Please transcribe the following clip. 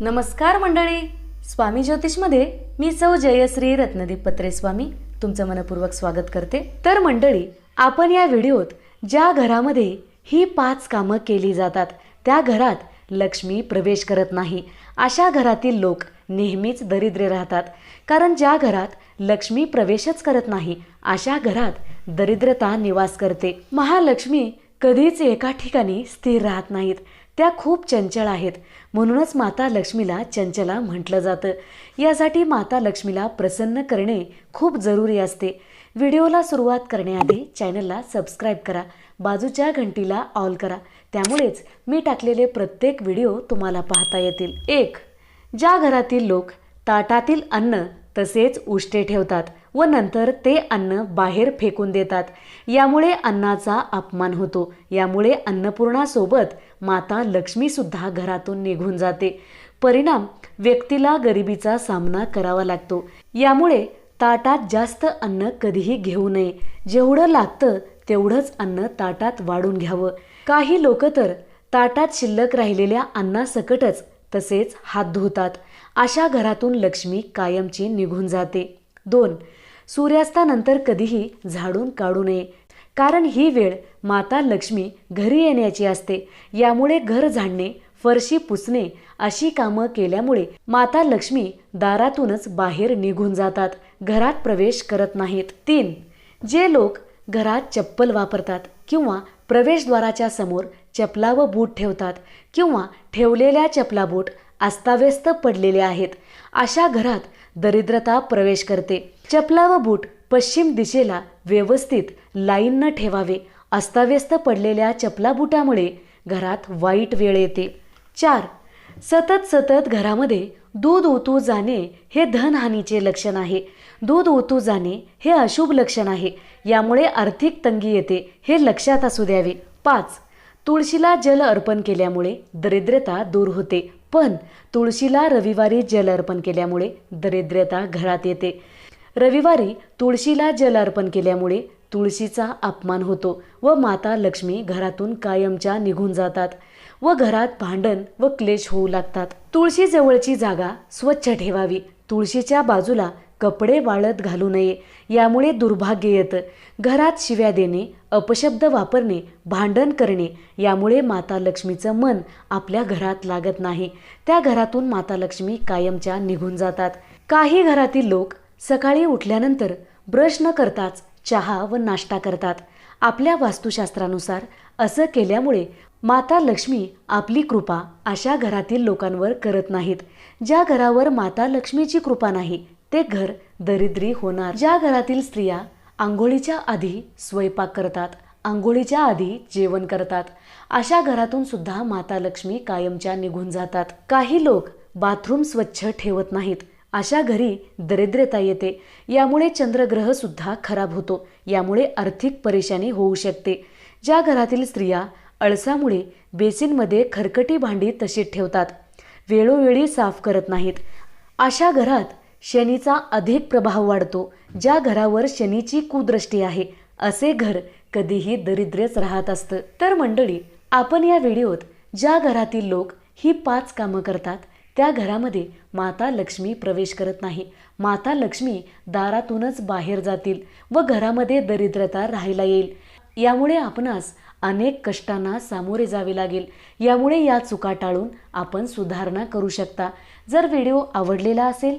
नमस्कार मंडळी. स्वामी ज्योतिषमध्ये मी सौ जयश्री रत्नदीप पत्रे स्वामी तुमचं मनपूर्वक स्वागत करते. तर मंडळी आपण या व्हिडिओत ज्या घरामध्ये ही पाच कामं केली जातात त्या घरात लक्ष्मी प्रवेश करत नाही. अशा घरातील लोक नेहमीच दरिद्र राहतात कारण ज्या घरात लक्ष्मी प्रवेशच करत नाही अशा घरात दरिद्रता निवास करते. महालक्ष्मी कधीच एका ठिकाणी स्थिर राहत नाहीत. त्या खूप चंचल आहेत. म्हणूनच माता लक्ष्मीला चंचला म्हटलं जातं. यासाठी माता लक्ष्मीला प्रसन्न करणे खूप जरुरी असते. व्हिडिओला सुरुवात करण्याआधी चॅनलला सबस्क्राईब करा. बाजूच्या घंटीला ऑल करा. त्यामुळेच मी टाकलेले प्रत्येक व्हिडिओ तुम्हाला पाहता येतील. एक ज्या घरातील लोक ताटातील अन्न तसेच उष्टे ठेवतात. व नंतर ते अन्न बाहेर फेकून देतात. यामुळे अन्नाचा अपमान होतो. यामुळे अन्नपूर्णासोबत माता लक्ष्मीसुद्धा घरातून निघून जाते. परिणाम व्यक्तीला गरिबीचा सामना करावा लागतो. यामुळे ताटात जास्त अन्न कधीही घेऊ नये. जेवढं लागतं तेवढंच अन्न ताटात वाढून घ्यावं. काही लोक तर ताटात शिल्लक राहिलेल्या अन्नासकटच तसेच हात धुतात. अशा घरातून लक्ष्मी कायमची निघून जाते. दोन. सूर्यास्तानंतर कधीही झाडून काढू नये. कारण ही वेळ माता लक्ष्मी घरी येण्याची असते. यामुळे घर झाडणे फरशी पुसणे अशी कामं केल्यामुळे माता लक्ष्मी दारातूनच बाहेर निघून जातात. घरात प्रवेश करत नाहीत. तीन. जे लोक घरात चप्पल वापरतात किंवा प्रवेशद्वाराच्या समोर चपला व बूट ठेवतात किंवा ठेवलेल्या चपला बूट अस्ताव्यस्त पडलेले आहेत अशा घरात दरिद्रता प्रवेश करते. चपला व बूट पश्चिम दिशेला व्यवस्थित लाईननं ठेवावे. अस्ताव्यस्त पडलेल्या चपला बुटामुळे घरात वाईट वेळ येते. चार. सतत सतत घरामध्ये दूध ओतू जाणे हे धनहानीचे लक्षण आहे. दूध ओतू जाणे हे अशुभ लक्षण आहे. यामुळे आर्थिक तंगी येते हे लक्षात असू द्यावे. पाच. तुळशीला जल अर्पण केल्यामुळे दरिद्रता दूर होते. पण तुळशीला रविवारी जल अर्पण केल्यामुळे दरिद्रता घरात येते. रविवारी तुळशीला जल अर्पण केल्यामुळे तुळशीचा अपमान होतो व माता लक्ष्मी घरातून कायमच्या निघून जातात व घरात भांडण व क्लेश होऊ लागतात. तुळशीजवळची जागा स्वच्छ ठेवावी. तुळशीच्या बाजूला कपडे वाळत घालू नये. यामुळे दुर्भाग्य येतं. घरात शिव्या देणे अपशब्द वापरणे भांडण करणे यामुळे माता लक्ष्मीचं मन आपल्या घरात लागत नाही. त्या घरातून माता लक्ष्मी कायमच्या निघून जातात. काही घरातील लोक सकाळी उठल्यानंतर ब्रश न करताच चहा व नाश्ता करतात. आपल्या वास्तुशास्त्रानुसार असं केल्यामुळे माता लक्ष्मी आपली कृपा अशा घरातील लोकांवर करत नाहीत. ज्या घरावर माता लक्ष्मीची कृपा नाही ते घर दरिद्री होणार. ज्या घरातील स्त्रिया आंघोळीच्या आधी स्वयंपाक करतात आंघोळीच्या आधी जेवण करतात. अशा घरातून सुद्धा माता लक्ष्मी कायमच्या निघून जातात. काही लोक बाथरूम स्वच्छ ठेवत नाहीत. अशा घरी दरिद्रता येते. यामुळे चंद्रग्रह सुद्धा खराब होतो. यामुळे आर्थिक परेशानी होऊ शकते. ज्या घरातील स्त्रिया अळसामुळे बेसिनमध्ये खरकटी भांडी तशीच ठेवतात. वेळोवेळी साफ करत नाहीत. अशा घरात शनीचा अधिक प्रभाव वाढतो. ज्या घरावर शनीची कुदृष्टी आहे असे घर कधीही दरिद्रच राहत असतं. तर मंडळी आपण या व्हिडिओत ज्या घरातील लोक ही पाच कामं करतात त्या घरामध्ये माता लक्ष्मी प्रवेश करत नाही. माता लक्ष्मी दारातूनच बाहेर जातील व घरामध्ये दरिद्रता राहायला येईल. यामुळे आपणास अनेक कष्टांना सामोरे जावे लागेल. यामुळे या चुका टाळून आपण सुधारणा करू शकता. जर व्हिडिओ आवडलेला असेल